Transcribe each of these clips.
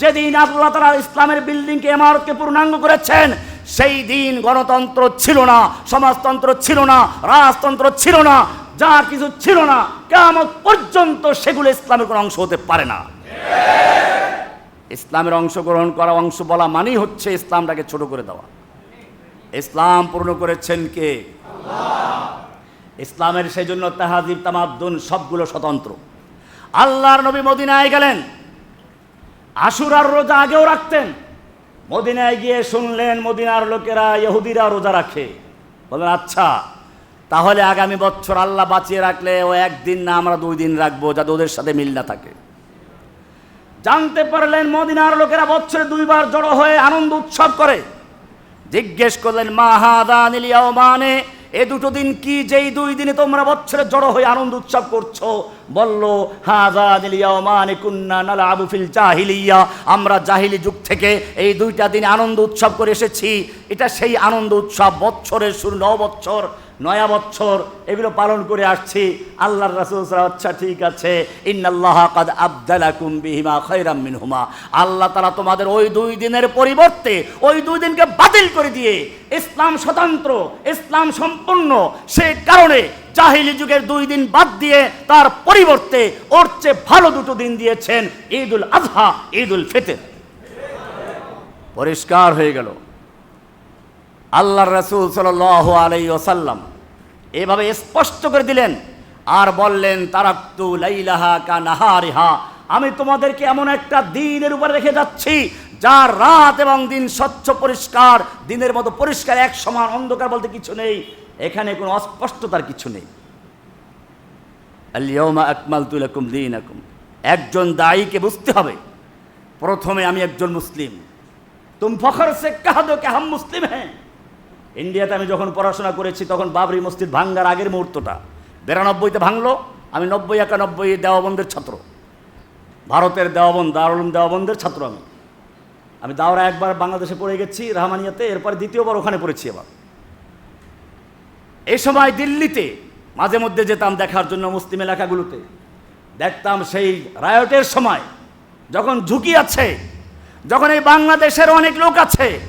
যেদিন আল্লাহ তালা ইসলামের বিল্ডিংকে ইমারতকে পূর্ণাঙ্গ করেছেন, সেই দিন গণতন্ত্র ছিল না, সমাজতন্ত্র ছিল না, রাজতন্ত্র ছিল না, যা কিছু ছিল না কেমন পর্যন্ত সেগুলো ইসলামের কোনো অংশ হতে পারে না। ইসলামের অংশগ্রহণ করা অংশ বলা মানেই হচ্ছে ইসলামটাকে ছোট করে দেওয়া। ইসলাম পূর্ণ করেছেন কে? ইসলামের সেই জন্য তাহাজিব, তামাদ্দুন সবগুলো স্বতন্ত্র। আল্লাহর নবী মদিনায় গেলেন আশুরার রোজা আগেও রাখতেন। মদিনায় গিয়ে শুনলেন, মদিনার লোকেরা ইহুদিরা রোজা রাখে। বলেন আচ্ছা তাহলে আগামী বছর আল্লাহ বাঁচিয়ে রাখলে ও একদিন না আমরা দুই দিন রাখব, যাতে ওদের সাথে মিল না থাকে। জানতে পারলেন, মদিনার লোকেরা বছরে দুইবার জড়ো হয়ে আনন্দ উৎসব করে। জিজ্ঞেস করলেন, মা হাদান মানে এ দুটো দিন কি যেই দুই দিনে তোমরা বছরে জড়ো হয়ে আনন্দ উৎসব করছ? বলল হাদান কুন্না নালা আবু ফিল জাহিলিয়া। আমরা জাহিলি যুগ থেকে এই দুইটা দিন আনন্দ উৎসব করে এসেছি। এটা সেই আনন্দ উৎসব বছরের শুরু ন বছর নয়া বছর, এগুলো পালন করে আসছি। আল্লাহর রাসুল আচ্ছা ঠিক আছে। ইন্নাল্লাহ কাদ আবদালাকুম বিহিমা খায়রাম মিনহুমা। আল্লাহ তারা তোমাদের ওই দুই দিনের পরিবর্তে, ওই দুই দিনকে বাতিল করে দিয়ে, ইসলাম স্বতন্ত্র, ইসলাম সম্পূর্ণ, সে কারণে জাহিলি যুগের দুই দিন বাদ দিয়ে তার পরিবর্তে ওর চেয়ে ভালো দুটো দিন দিয়েছেন ঈদুল আজহা ঈদুল ফিতর। পরিষ্কার হয়ে গেল। আল্লাহর রসুল সাল আলাই ওসাল্লাম এভাবে স্পষ্ট করে দিলেন, আর বললেন, তারাক্তু লাইলাহা কা নাহারিহা। আমি তোমাদেরকে এমন একটা দিনের উপরে রেখে যাচ্ছি, যার রাত এবং দিন স্বচ্ছ, পরিষ্কার, দিনের মতো পরিষ্কার, এক সমান অন্ধকার বলতে কিছু নেই, এখানে কোনো অস্পষ্টতার কিছু নেই। আলিয়মা আকমাল তুলাকুম দিন একজন দায়ীকে বুঝতে হবে। প্রথমে আমি একজন মুসলিম। তুম ফখর সে কাহ দো কে হাম মুসলিম হ্যাঁ? ইন্ডিয়াতে আমি যখন পড়াশোনা করেছি, তখন বাবরি মসজিদ ভাঙ্গার আগের মুহূর্তটা। বিরানব্বইতে ভাঙলো, আমি নব্বই, একানব্বই দেওয়াবন্দের ছাত্র। ভারতের দেওয়াবন্দ দারুল দেওয়াবন্দের ছাত্র আমি। আমি দাওরা একবার বাংলাদেশে পড়ে গেছি, রাহমানিয়াতে, এরপরে দ্বিতীয়বার ওখানে পড়েছি আবার। এই সময় দিল্লিতে মাঝে মধ্যে যেতাম দেখার জন্য মুসলিম এলাকাগুলোতে। দেখতাম সেই রায়টের সময়, যখন ঝুঁকি আছে, যখন এই বাংলাদেশের অনেক লোক আছে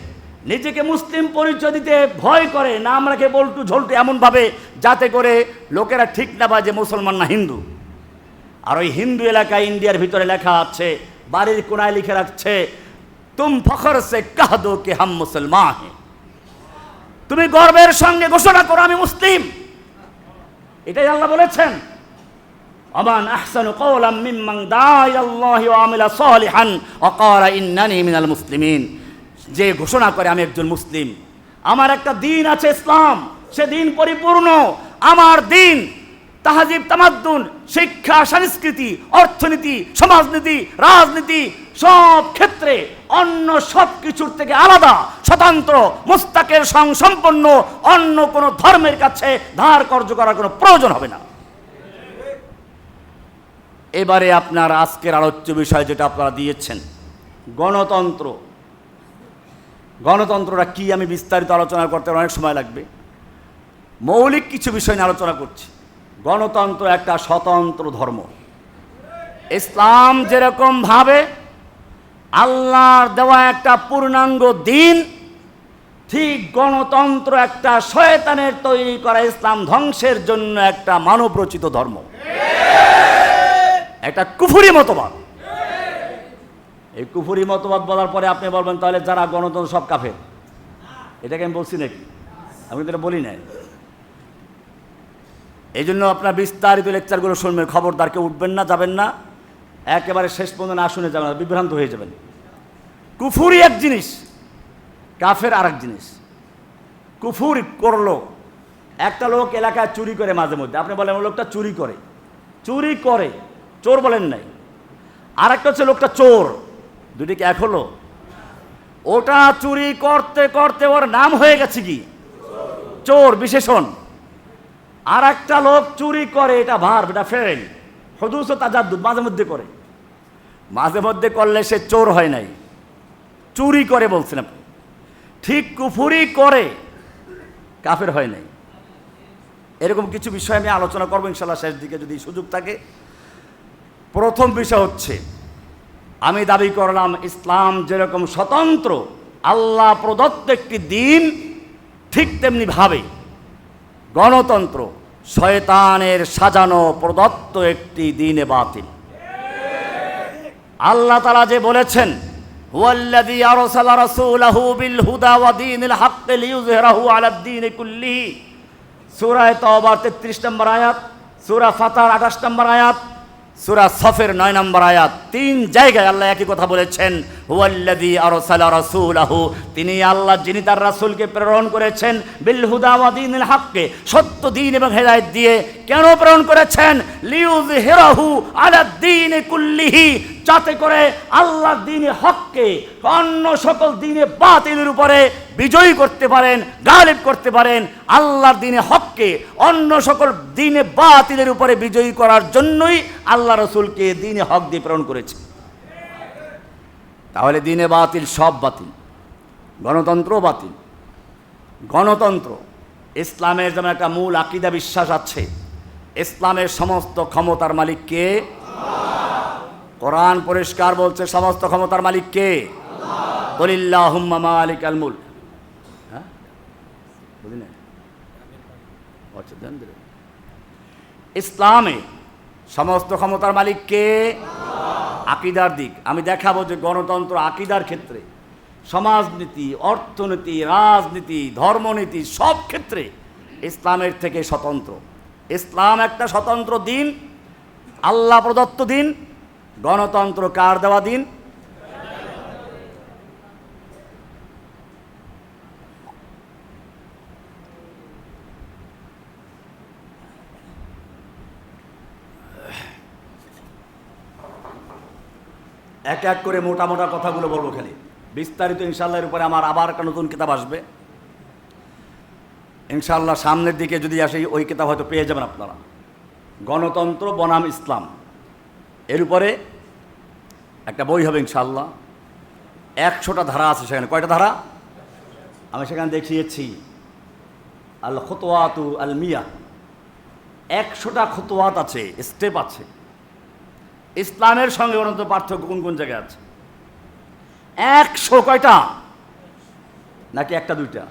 নিজেকে মুসলিম পরিচয় দিতে ভয় করে, নাম রাখে বল্টু ঝোল্টু এমনভাবে, যাতে করে লোকেরা ঠিক না পায় যে মুসলমান না হিন্দু। আর ওই হিন্দু এলাকায় ইন্ডিয়ার ভিতরে লেখা আছে, বাড়ির কোনায় লিখে রাখছে, তুম ফখর সে কাহ দো কে হাম মুসলমান তুমি গর্বের সঙ্গে ঘোষণা করো, আমি মুসলিম। এটাই আল্লাহ বলেছেন। আমান আহসানু কওলাম মিম্মান দাআ ইলাল্লাহি ওয়া আমিলা সালিহান, ওয়া ক্বালা ইন্নানি মিনাল মুসলিমিন। যে ঘোষণা করে আমি একজন মুসলিম। আমার একটা দিন আছে ইসলাম, সে দিন পরিপূর্ণ। আমার দিন তাহাজিব তামাদ্দুন, শিক্ষা, সংস্কৃতি, অর্থনীতি, সমাজনীতি, রাজনীতি, সব ক্ষেত্রে অন্য সব কিছুর থেকে আলাদা, স্বতন্ত্র, মুস্তাকের সংসম্পন্ন অন্য কোনো ধর্মের কাছে ধার কর্য করার কোনো প্রয়োজন হবে না। এবারে আপনার আজকের আলোচ্য বিষয় যেটা আপনারা দিয়েছেন, গণতন্ত্র। গণতন্ত্রটা কি আমি বিস্তারিত আলোচনা করতে অনেক সময় লাগবে। মৌলিক কিছু বিষয় নিয়ে আলোচনা করছি। গণতন্ত্র একটা স্বতন্ত্র ধর্ম। ইসলাম যেরকম ভাবে আল্লাহর দেওয়া একটা পূর্ণাঙ্গ দিন ঠিক গণতন্ত্র একটা শয়তানের তৈরি করা ইসলাম ধ্বংসের জন্য একটা মানবরচিত ধর্ম। একটা কুফুরি মতবাদ। এই কুফুরি মতবাদ বলার পরে আপনি বলবেন, তাহলে যারা গণতন্ত্র সব কাফের? এটাকে আমি বলছি নাকি? আমি তো বলি নাই। এই জন্য আপনার বিস্তারিত লেকচারগুলো শুনবেন খবরদার কেউ উঠবেন না, যাবেন না। একেবারে শেষ পর্যন্ত না শুনে যাবেন বিভ্রান্ত হয়ে যাবেন। কুফুরি এক জিনিস, কাফের আর এক জিনিস। কুফুর করল। একটা লোক এলাকায় চুরি করে মাঝে মধ্যে। আপনি বলেন লোকটা চুরি করে। চুরি করে, চোর বলেন নাই। আর একটা হচ্ছে লোকটা চোর। দুটি কি এক হলো? ওটা চুরি করতে করতে ওর নাম হয়ে গেছে কি? চোর, বিশেষণ। আর একটা লোক চুরি করে, এটা ভার, এটা ফেরেন। হদুস তাজাদ্দুদ মাঝে মধ্যে করে। মাঝে মধ্যে করলে সে চোর হয় নাই। চুরি করে বলছেন আপনি। ঠিক কুফুরি করে কাফের হয় নাই। এরকম কিছু বিষয় আমি আলোচনা করব, ইনশাল্লাহ শেষ দিকে যদি সুযোগ থাকে। প্রথম বিষয় হচ্ছে আমি দাবি করলাম, ইসলাম যেরকম স্বতন্ত্র, আল্লাহ প্রদত্ত একটি দিন ঠিক তেমনি ভাবে গণতন্ত্র, শয়তানের সাজানো প্রদত্ত একটি দিনে বাতিল। আল্লাহ তালা যে বলেছেন, হুয়াল্লাযী আরসালা রাসূলাহু বিল হুদা ওয়া দীনিল হাক্কি লিইয়ুযহিরাহু আলাদ দীনি কুল্লিহি। সূরা তাওবা 33 নম্বর আয়াত, সূরা ফাতার 28 নম্বর আয়াত সূরা সফের নয় নম্বর আয়াত। তিন জায়গায় আল্লাহ একই কথা বলেছেন, হুয়াল্লাযী আরসালা রাসূলাহু। তিনি আল্লাহ, যিনি তার রাসূলকে প্রেরণ করেছেন, বিল হুদা ওয়া হাক্কি, সত্য দিন এবং হেদায়েত দিয়ে। কেন প্রেরণ করেছেন? লিইয়ুযহিরাহু আলাদ দীনি কুল্লিহি। যাতে করে আল্লাহ দিনে হককে অন্য সকল দিনে বাতিলের উপরে বিজয়ী করতে পারেন, গালিব করতে পারেন আল্লাহর দিনে হককে অন্য সকল দিনে বাতিলের উপরে বিজয়ী করার জন্যই আল্লাহ রসুলকে দিনে হক দিয়ে প্রেরণ করেছে। তাহলে দিনে বাতিল সব বাতিল, গণতন্ত্র বাতিল। গণতন্ত্র, ইসলামের যেমন একটা মূল আকিদা বিশ্বাস আছে, ইসলামের সমস্ত ক্ষমতার মালিক কে কোরআন পরিষ্কার বলছে সমস্ত ক্ষমতার মালিক কে? বলিল্লাহুম্মা মালিক মুলক। হ্যাঁ? ইসলামে সমস্ত ক্ষমতার মালিক কে? আকিদার দিক। আমি দেখাবো যে গণতন্ত্র আকিদার ক্ষেত্রে, সমাজনীতি, অর্থনীতি, রাজনীতি, ধর্মনীতি সব ক্ষেত্রে ইসলামের থেকে স্বতন্ত্র। ইসলাম একটা স্বতন্ত্র দিন, আল্লাহ প্রদত্ত দিন গণতন্ত্র কার দেওয়া দিন? এক এক করে মোটা মোটা কথাগুলো বলব খালি। বিস্তারিত ইনশাল্লাহের উপরে আমার আবার একটা নতুন কিতাব আসবে। ইনশাল্লাহ সামনের দিকে যদি আসে, ওই কিতাব হয়তো পেয়ে যাবেন আপনারা। গণতন্ত্র বনাম ইসলাম। এর উপরে একটা বই হবে ইনশাল্লাহ একশোটা ধারা আছে সেখানে। কয়টা ধারা? আমি সেখানে দেখিয়েছি। আল খতোয়াতু আল মিয়া একশোটা খতোয়াত আছে, স্টেপ আছে। ইসলামের সঙ্গে অনন্ত পার্থক্য কোন কোন জায়গায় আছে? একশো কয়টা? নাকি একটা, দুইটা?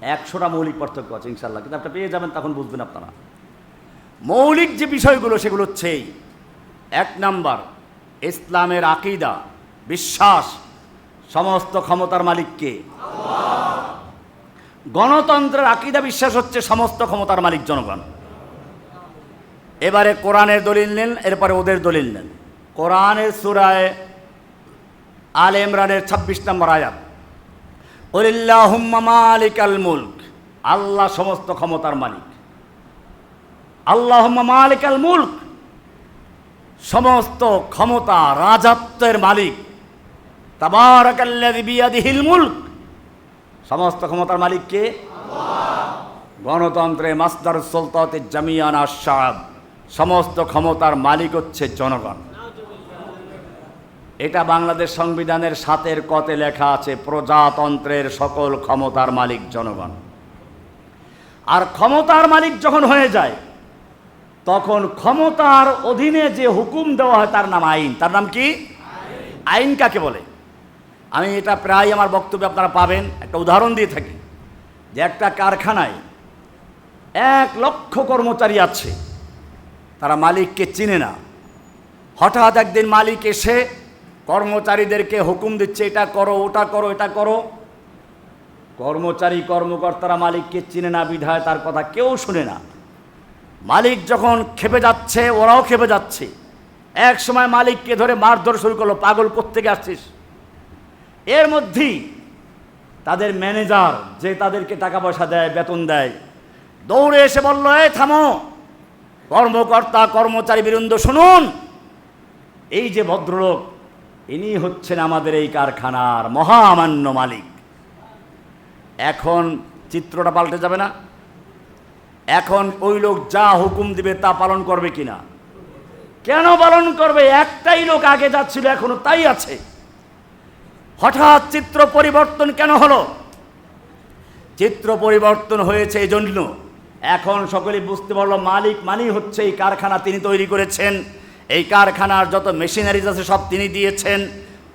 একশোটা মৌলিক পার্থক্য আছে ইনশাল্লাহ কিতাবটা পেয়ে যাবেন, তখন বুঝবেন আপনারা। মৌলিক যে বিষয়গুলো, সেগুলো হচ্ছেই এক নাম্বার ইসলামের আকিদা, বিশ্বাস, সমস্ত ক্ষমতার মালিককে। গণতন্ত্রের আকিদা বিশ্বাস হচ্ছে সমস্ত ক্ষমতার মালিক জনগণ। এবারে কোরআনের দলিল নেন, এরপরে ওদের দলিল নেন। কোরআনের সুরায় আল ইমরানের ছাব্বিশ নম্বর আয়াত। ওলিল্লাহুম্মা মালিক আল মুলক, আল্লাহ সমস্ত ক্ষমতার মালিক। আল্লাহ মালিক আল মুলক সমস্ত ক্ষমতা রাজত্বের মালিক। তাবারাকাল্লাযী বিয়াদিহিল মুলক। সমস্ত ক্ষমতার মালিক কে? গণতন্ত্রে মাসদার সুলতাতে জামিয়ান আশাব সমস্ত ক্ষমতার মালিক হচ্ছে জনগণ। এটা বাংলাদেশ সংবিধানের সাতের কতে লেখা আছে, প্রজাতন্ত্রের সকল ক্ষমতার মালিক জনগণ। আর ক্ষমতার মালিক যখন হয়ে যায় তখন ক্ষমতার অধীনে যে হুকুম দেওয়া হয়, তার নাম আইন। তার নাম কি? আইন কাকে বলে? আমি এটা প্রায় আমার বক্তব্যে আপনারা পাবেন। একটা উদাহরণ দিয়ে থাকি। যে একটা কারখানায় এক লক্ষ কর্মচারী আছে। তারা মালিককে চিনে না। হঠাৎ একদিন মালিক এসে কর্মচারীদেরকে হুকুম দিচ্ছে, এটা করো, ওটা করো, এটা করো। কর্মচারী কর্মকর্তারা মালিককে চিনে না, বিধায় তার কথা কেউ শুনে না। মালিক যখন খেপে যাচ্ছে, ওরাও খেপে যাচ্ছে। এক সময় মালিককে ধরে মারধর শুরু করল, পাগল কোত্থেকে আসছিস? এর মধ্যেই তাদের ম্যানেজার যে তাদেরকে টাকা পয়সা দেয়, বেতন দেয়, দৌড়ে এসে বলল, এই থামো। কর্মকর্তা, কর্মচারী বৃন্দ, শুনুন। এই যে ভদ্রলোক, ইনি হচ্ছেন আমাদের এই কারখানার মহামান্য মালিক। এখন চিত্রটা পাল্টে যাবে না। এখন ওই লোক যা হুকুম দিবে তা পালন করবে কিনা? কেন পালন করবে? একটাই লোক আগে যাচ্ছিল, এখনও তাই আছে। হঠাৎ চিত্র পরিবর্তন কেন হলো? চিত্র পরিবর্তন হয়েছে এই জন্য এখন সকলে বুঝতে পারল, মালিক মানি হচ্ছে এই কারখানা তিনি তৈরি করেছেন। এই কারখানার যত মেশিনারিজ আছে সব তিনি দিয়েছেন।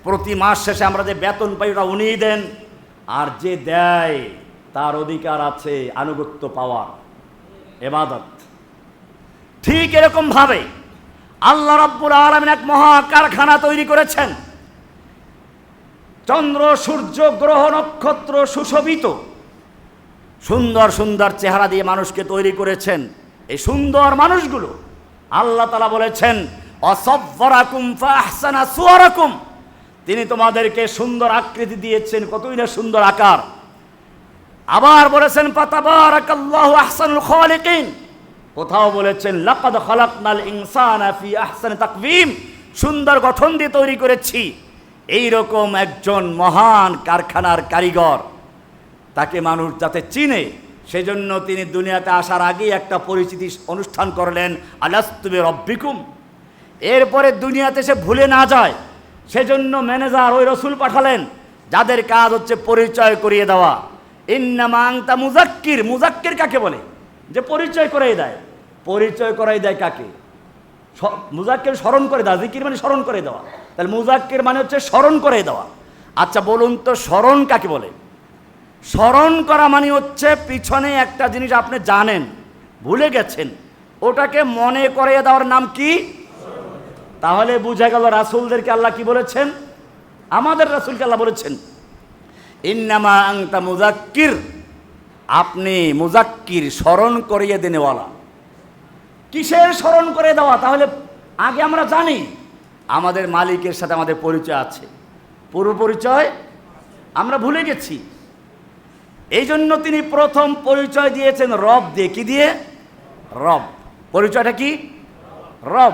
প্রতি মাস শেষে আমরা যে বেতন পাই, ওটা উনিই দেন। আর যে দেয়, তার অধিকার আছে আনুগত্য পাওয়ার। এবাদত ঠিক এরকম ভাবে আল্লাহ রব্বুল আলমিন এক মহা কারখানা তৈরি করেছেন। চন্দ্র, সূর্য, গ্রহ, নক্ষত্র সুশোভিত। সুন্দর সুন্দর চেহারা দিয়ে মানুষকে তৈরি করেছেন। এই সুন্দর মানুষগুলো আল্লাহ তালা বলেছেন ফাহসানা সুয়ারাকুম। তিনি তোমাদেরকে সুন্দর আকৃতি দিয়েছেন। কতই না সুন্দর আকার। আবার বলেছেন কোথাও বলেছেন, লাকাদ খালাকনাল ইনসানা ফি আহসানি তাকওয়িম সুন্দর গঠন দিয়ে তৈরি করেছি। এই রকম একজন মহান কারখানার কারিগর, তাকে মানুষ যাতে চিনে, সেজন্য তিনি দুনিয়াতে আসার আগেই একটা পরিচিতি অনুষ্ঠান করলেন আলাস্তুবে রব্বিকুম এরপরে দুনিয়াতে সে ভুলে না যায়, সেজন্য ম্যানেজার ওই রসুল পাঠালেন, যাদের কাজ হচ্ছে পরিচয় করিয়ে দেওয়া। ইন্নামাংতা মুজাক্কির মুজাক্কির কাকে বলে? যে পরিচয় করাই দেয়। পরিচয় করাই দেয় কাকে? মুজাক্কির স্মরণ করে দেওয়া, জিকির মানে স্মরণ করে দেওয়া। তাহলে মুজাক্কির মানে হচ্ছে স্মরণ করে দেওয়া। আচ্ছা বলুন তো স্মরণ কাকে বলে? স্মরণ করা মানে হচ্ছে পিছনে একটা জিনিস আপনি জানেন, ভুলে গেছেন। ওটাকে মনে করিয়ে দেওয়ার নাম কি? তাহলে বুঝা গেল রাসুলদেরকে আল্লাহ কি বলেছেন? আমাদের রাসুলকে আল্লাহ বলেছেন ইন্নামা আংতা মুজাক্কির আপনি মুজাক্কির স্মরণ করিয়ে দেনেওয়ালা কিসের স্মরণ করে দেওয়া? তাহলে আগে আমরা জানি। আমাদের মালিকের সাথে আমাদের পরিচয় আছে। পূর্ব পরিচয় আমরা ভুলে গেছি। এই জন্য তিনি প্রথম পরিচয় দিয়েছেন রব দিয়ে। কি দিয়ে? রব। পরিচয়টা কি? রব।